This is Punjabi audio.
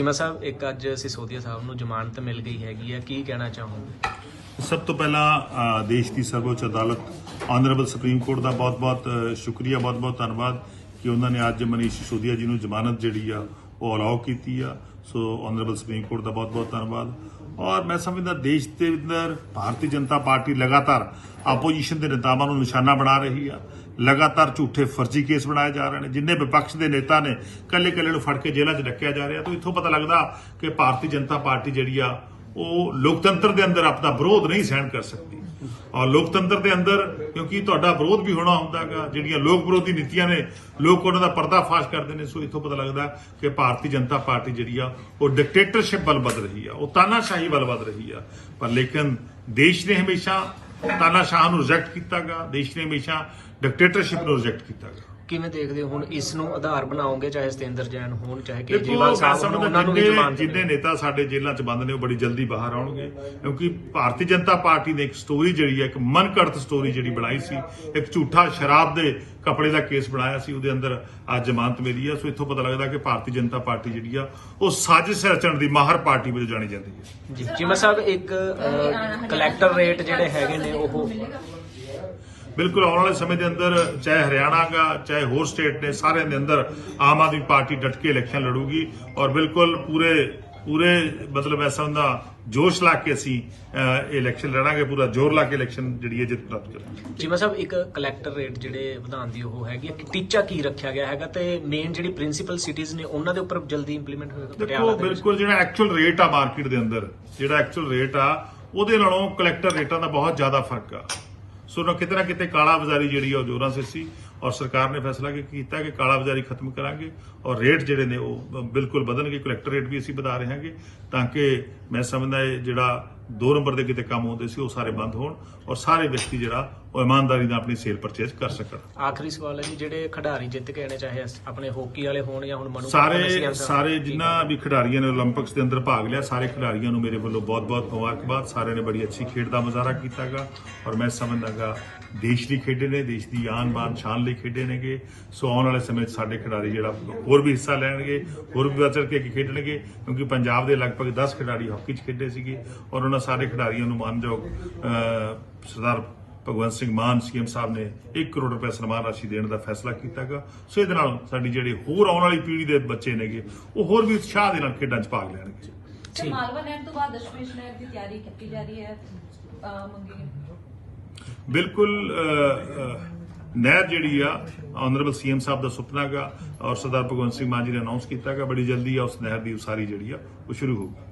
ਚੀਮਾ ਸਾਹਿਬ, ਇੱਕ ਅੱਜ ਸਿਸੋਦੀਆ ਸਾਹਿਬ ਨੂੰ ਜ਼ਮਾਨਤ ਮਿਲ ਗਈ ਹੈਗੀ ਹੈ ਕੀ ਕਹਿਣਾ ਚਾਹੋਗੇ? ਸਭ ਤੋਂ ਪਹਿਲਾਂ ਦੇਸ਼ ਦੀ ਸਰਵਉੱਚ ਅਦਾਲਤ, ਆਨਰੇਬਲ ਸੁਪਰੀਮ ਕੋਰਟ ਦਾ ਬਹੁਤ-ਬਹੁਤ ਸ਼ੁਕਰੀਆ, ਬਹੁਤ-ਬਹੁਤ ਧੰਨਵਾਦ ਕਿ ਉਹਨਾਂ ਨੇ ਅੱਜ ਮਨੀਸ਼ ਸਿਸੋਦੀਆ ਜੀ ਨੂੰ ਜ਼ਮਾਨਤ ਜਿਹੜੀ ਆ ਉਹ ਅਲਾਉ ਕੀਤੀ ਆ। ਸੋ ਆਨਰੇਬਲ ਸੁਪਰੀਮ ਕੋਰਟ ਦਾ ਬਹੁਤ-ਬਹੁਤ ਧੰਨਵਾਦ। ਔਰ ਮੈਂ ਸਮਝਦਾ ਦੇਸ਼ ਦੇ ਅੰਦਰ ਭਾਰਤੀ ਜਨਤਾ ਪਾਰਟੀ ਲਗਾਤਾਰ ਆਪੋਜੀਸ਼ਨ ਦੇ ਨੇਤਾਵਾਂ ਨੂੰ ਨਿਸ਼ਾਨਾ ਬਣਾ ਰਹੀ ਆ। ਲਗਾਤਾਰ ਝੂਠੇ ਫਰਜ਼ੀ ਕੇਸ ਬਣਾਏ ਜਾ ਰਹੇ ਨੇ। ਜਿੰਨੇ ਵਿਪਕਸ਼ ਦੇ ਨੇਤਾ ਨੇ ਕੱਲੇ ਕੱਲੇ ਨੂੰ ਫੜ ਕੇ ਜੇਲ੍ਹਾਂ 'ਚ ਰੱਖਿਆ ਜਾ ਰਿਹਾ। ਤਾਂ ਇੱਥੋਂ ਪਤਾ ਲੱਗਦਾ ਕਿ ਭਾਰਤੀ ਜਨਤਾ ਪਾਰਟੀ ਜਿਹੜੀ ਆ, ਉਹ ਲੋਕਤੰਤਰ ਦੇ ਅੰਦਰ ਆਪਣਾ ਵਿਰੋਧ ਨਹੀਂ ਸਹਿਣ ਕਰ ਸਕਦੀ। ਔਰ ਲੋਕਤੰਤਰ ਦੇ ਅੰਦਰ, ਕਿਉਂਕਿ ਤੁਹਾਡਾ ਵਿਰੋਧ ਵੀ ਹੋਣਾ ਹੁੰਦਾਗਾ ਜਿਹੜੀਆਂ ਲੋਕ ਵਿਰੋਧੀ ਨੀਤੀਆਂ ਨੇ, ਲੋਕ ਉਹਨਾਂ ਦਾ ਪਰਦਾਫਾਸ਼ ਕਰਦੇ ਨੇ, ਸੋ ਇੱਥੋਂ ਪਤਾ ਲੱਗਦਾ ਕਿ ਭਾਰਤੀ ਜਨਤਾ ਪਾਰਟੀ ਜਿਹੜੀ ਆ, ਉਹ ਡਿਕਟੇਟਰਸ਼ਿਪ ਵੱਲ ਵੱਧ ਰਹੀ ਆ, ਉਹ ਤਾਨਾਸ਼ਾਹੀ ਵੱਲ ਵੱਧ ਰਹੀ ਆ। ਪਰ ਲੇਕਿਨ ਦੇਸ਼ ਨੇ ਹਮੇਸ਼ਾ ਤਾਨਾਸ਼ਾਹ ਨੂੰ ਰਿਜੈਕਟ ਕੀਤਾਗਾ, ਦੇਸ਼ ਨੇ ਹਮੇਸ਼ਾ ਡਿਕਟੇਟਰਸ਼ਿਪ ਨੂੰ ਰਿਜੈਕਟ ਕੀਤਾਗਾ। ਕਿਵੇਂ ਦੇਖਦੇ ਹੋ ਹੁਣ ਇਸ ਨੂੰ ਆਧਾਰ ਬਣਾਓਗੇ ਚਾਹੇ ਸਤਿੰਦਰ ਜੈਨ ਹੋਣ ਚਾਹੇ ਕੇਜਰੀਵਾਲ ਸਾਹਿਬ ਹੋਣ ਸਮਝਦਾ ਉਹਨਾਂ ਨੂੰ ਵੀ ਜਿੰਨੇ ਜ਼ਮਾਨਤ ਜਿੰਨੇ। ਨੇਤਾ ਸਾਡੇ ਜੇਲ੍ਹਾਂ 'ਚ ਬੰਦ ਨੇ ਉਹ ਬੜੀ ਜਲਦੀ ਬਾਹਰ ਆਉਣਗੇ ਕਿਉਂਕਿ ਭਾਰਤੀ ਜਨਤਾ ਪਾਰਟੀ ਨੇ ਇੱਕ ਸਟੋਰੀ ਜਿਹੜੀ ਹੈ ਇੱਕ ਮਨਕੜਤ ਸਟੋਰੀ ਜਿਹੜੀ ਬਣਾਈ ਸੀ ਇੱਕ ਝੂਠਾ ਸ਼ਰਾਬ ਦੇ ਕਪੜੇ ਦਾ ਕੇਸ ਬਣਾਇਆ ਸੀ ਉਹਦੇ ਅੰਦਰ ਅੱਜ ਜ਼ਮਾਨਤ ਮਿਲੀ ਆ ਸੋ ਇੱਥੋਂ ਪਤਾ ਲੱਗਦਾ ਕਿ ਭਾਰਤੀ ਜਨਤਾ ਪਾਰਟੀ ਜਿਹੜੀ ਆ ਉਹ ਸਾਜ਼ਿਸ਼ ਰਚਣ ਦੀ ਮਾਹਰ ਪਾਰਟੀ ਵਜੋਂ ਜਾਣੀ ਜਾਂਦੀ ਹੈ ਜੀ ਚੀਮਾ ਸਾਹਿਬ ਇੱਕ ਕਲੈਕਟਰ ਰੇਟ ਜਿਹੜੇ ਹੈਗੇ ਨੇ ਉਹ ਬਿਲਕੁਲ ਆਉਣ ਵਾਲੇ ਸਮੇਂ ਦੇ ਅੰਦਰ ਚਾਹੇ ਹਰਿਆਣਾ ਗਾ ਚਾਹੇ ਹੋਰ ਸਟੇਟ ਨੇ ਸਾਰਿਆਂ ਦੇ ਅੰਦਰ ਆਮ ਆਦਮੀ ਪਾਰਟੀ ਡਟ ਕੇ ਇਲੈਕਸ਼ਨ ਲੜੂਗੀ ਔਰ ਬਿਲਕੁਲ ਪੂਰੇ ਪੂਰੇ ਮਤਲਬ ਐਸਾ ਹੁੰਦਾ ਜੋਸ਼ ਲਾ ਕੇ ਅਸੀਂ ਇਲੈਕਸ਼ਨ ਲੜਾਂਗੇ ਪੂਰਾ ਜ਼ੋਰ ਲਾ ਕੇ ਇਲੈਕਸ਼ਨ ਜਿਹੜੀ ਹੈ ਜਿੱਤ ਪ੍ਰਾਪਤ ਕਰਾਂਗੇ। ਚੀਮਾ ਸਾਹਿਬ ਇੱਕ ਕਲੈਕਟਰ ਰੇਟ ਜਿਹੜੇ ਵਧਾਉਣ ਦੀ ਉਹ ਹੈਗੀ ਕਿ ਟੀਚਾ ਕੀ ਰੱਖਿਆ ਗਿਆ ਹੈਗਾ ਤੇ ਮੇਨ ਜਿਹੜੀ ਪ੍ਰਿੰਸੀਪਲ ਸਿਟੀਜ਼ ਨੇ ਉਹਨਾਂ ਦੇ ਉੱਪਰ ਜਲਦੀ ਇੰਪਲੀਮੈਂਟ ਹੋਏਗਾ ਦੇਖੋ ਪਟਿਆਲਾ ਦੇ ਵਿੱਚ। ਬਿਲਕੁਲ ਜਿਹੜਾ ਐਕਚੁਅਲ ਰੇਟ ਆ ਮਾਰਕੀਟ ਦੇ ਅੰਦਰ ਜਿਹੜਾ ਐਕਚੁਅਲ ਰੇਟ ਆ ਉਹਦੇ ਨਾਲੋਂ ਕਲੈਕਟਰ ਰੇਟਾਂ ਦਾ ਬਹੁਤ ਜ਼ਿਆਦਾ ਫ਼ਰਕ ਆ। ਸੋ ਨਾ ਕਿਤੇ ਨਾ ਕਿਤੇ ਕਾਲਾ ਬਾਜ਼ਾਰੀ ਜਿਹੜੀ ਆ ਉਹ ਜ਼ੋਰਾਂ ਸੇ ਸੀ। ਔਰ ਸਰਕਾਰ ਨੇ ਫੈਸਲਾ ਕੀ ਕੀਤਾ ਕਿ ਕਾਲਾ ਬਾਜ਼ਾਰੀ ਖਤਮ ਕਰਾਂਗੇ ਔਰ ਰੇਟ ਜਿਹੜੇ ਨੇ ਉਹ ਬਿਲਕੁਲ ਬਦਲਣਗੇ ਕਲੈਕਟਰ ਰੇਟ ਵੀ ਅਸੀਂ ਵਧਾ ਰਹੇ ਹਾਂਗੇ ਤਾਂ ਕਿ ਮੈਂ ਸਮਝਦਾ ਇਹ ਜਿਹੜਾ 2 ਨੰਬਰ ਦੇ ਕਿਤੇ ਕੰਮ ਹੁੰਦੇ ਸੀ ਉਹ ਸਾਰੇ ਬੰਦ ਹੋਣ ਔਰ ਸਾਰੇ ਵਿਅਕਤੀ ਜਿਹੜਾ ਉਹ ਇਮਾਨਦਾਰੀ ਨਾਲ ਆਪਣੀ ਸੇਲ ਪਰਚੇਸ ਕਰ ਸਕਣ। ਆਖਰੀ ਸਵਾਲ ਹੈ ਜੀ ਜਿਹੜੇ ਖਿਡਾਰੀ ਜਿੱਤ ਕੇ ਆਣੇ ਚਾਹੇ ਆਪਣੇ ਹੋਕੀ ਵਾਲੇ ਹੋਣ ਜਾਂ ਹੁਣ ਮਨੂ ਸਾਰੇ ਸਾਰੇ ਜਿੰਨਾ ਵੀ ਖਿਡਾਰੀਆਂ ਨੇ 올림픽ਸ ਦੇ ਅੰਦਰ ਭਾਗ ਲਿਆ ਸਾਰੇ ਖਿਡਾਰੀਆਂ ਨੂੰ ਮੇਰੇ ਵੱਲੋਂ ਬਹੁਤ-ਬਹੁਤ ਮੁਬਾਰਕਬਾਦ। ਸਾਰਿਆਂ ਨੇ ਬੜੀ ਅੱਛੀ ਖੇਡ ਦਾ ਮੁਜ਼ਾਹਰਾ ਕੀਤਾਗਾ ਔਰ ਮੈਂ ਸਮਝਦਾਗਾ ਦੇਸ਼ ਦੀ ਖੇਡੇ ਨੇ ਦੇਸ਼ ਦੀ ਆਨ-ਬਾਨ ਸ਼ਾਨ ਲਈ ਖੇਡੇ ਨੇਗੇ ਸੋ ਆਉਣ ਵਾਲੇ ਸਮੇਂ 'ਚ ਸਾਡੇ ਖਿਡਾਰੀ ਜਿਹੜਾ ਹੋਰ ਵੀ ਹਿੱਸਾ ਲੈਣਗੇ ਹੋਰ ਵੀ ਵੱਧ ਚੜ੍ਹ ਕੇ ਖੇਡਣਗੇ ਕਿਉਂਕਿ ਪੰਜਾਬ ਦੇ ਲਗਭਗ 10 ਖਿਡਾਰੀ ਹਾਕੀ 'ਚ ਖੇਡੇ ਸੀਗੇ ਔਰ ਉਹਨਾਂ ਸਾਰੇ ਖਿਡਾਰੀਆਂ ਨੂੰ ਮਾਨਯੋਗ ਸਰਦਾਰ ਭਗਵੰਤ ਸਿੰਘ ਮਾਨ ਸੀਐਮ ਸਾਹਿਬ ਨੇ 1 ਕਰੋੜ ਰੁਪਏ ਸਨਮਾਨ ਰਾਸ਼ੀ ਦੇਣ ਦਾ ਫੈਸਲਾ ਕੀਤਾਗਾ। ਸੋ ਇਹਦੇ ਨਾਲ ਸਾਡੀ ਜਿਹੜੀ ਹੋਰ ਆਉਣ ਵਾਲੀ ਪੀੜ੍ਹੀ ਦੇ ਬੱਚੇ ਨੇਗੇ ਉਹ ਹੋਰ ਵੀ ਉਤਸ਼ਾਹ ਦੇ ਨਾਲ ਖੇਡਾਂ 'ਚ ਭਾਗ ਲੈਣਗੇ। ਤੇ ਮਾਲਵਾ ਨਹਿਰ ਤੋਂ ਬਾਅਦ ਦਸ਼ਮੇਸ਼ ਨਹਿਰ ਦੀ ਤਿਆਰੀ ਕੀਤੀ ਜਾ ਰਹੀ ਹੈ ਮੰਗੀ ਬਿਲਕੁਲ ਨਹਿਰ ਜਿਹੜੀ ਆ ਆਨਰੇਬਲ ਸੀਐਮ ਸਾਹਿਬ ਦਾ ਸੁਪਨਾ ਗਾ ਔਰ ਸਰਦਾਰ ਭਗਵੰਤ ਸਿੰਘ ਮਾਨ ਜੀ ਨੇ ਅਨਾਉਂਸ ਕੀਤਾਗਾ ਬੜੀ ਜਲਦੀ ਆ ਉਸ ਨਹਿਰ ਦੀ ਉਸਾਰੀ ਜਿਹੜੀ ਆ, ਉਹ ਸ਼ੁਰੂ ਹੋਊਗੀ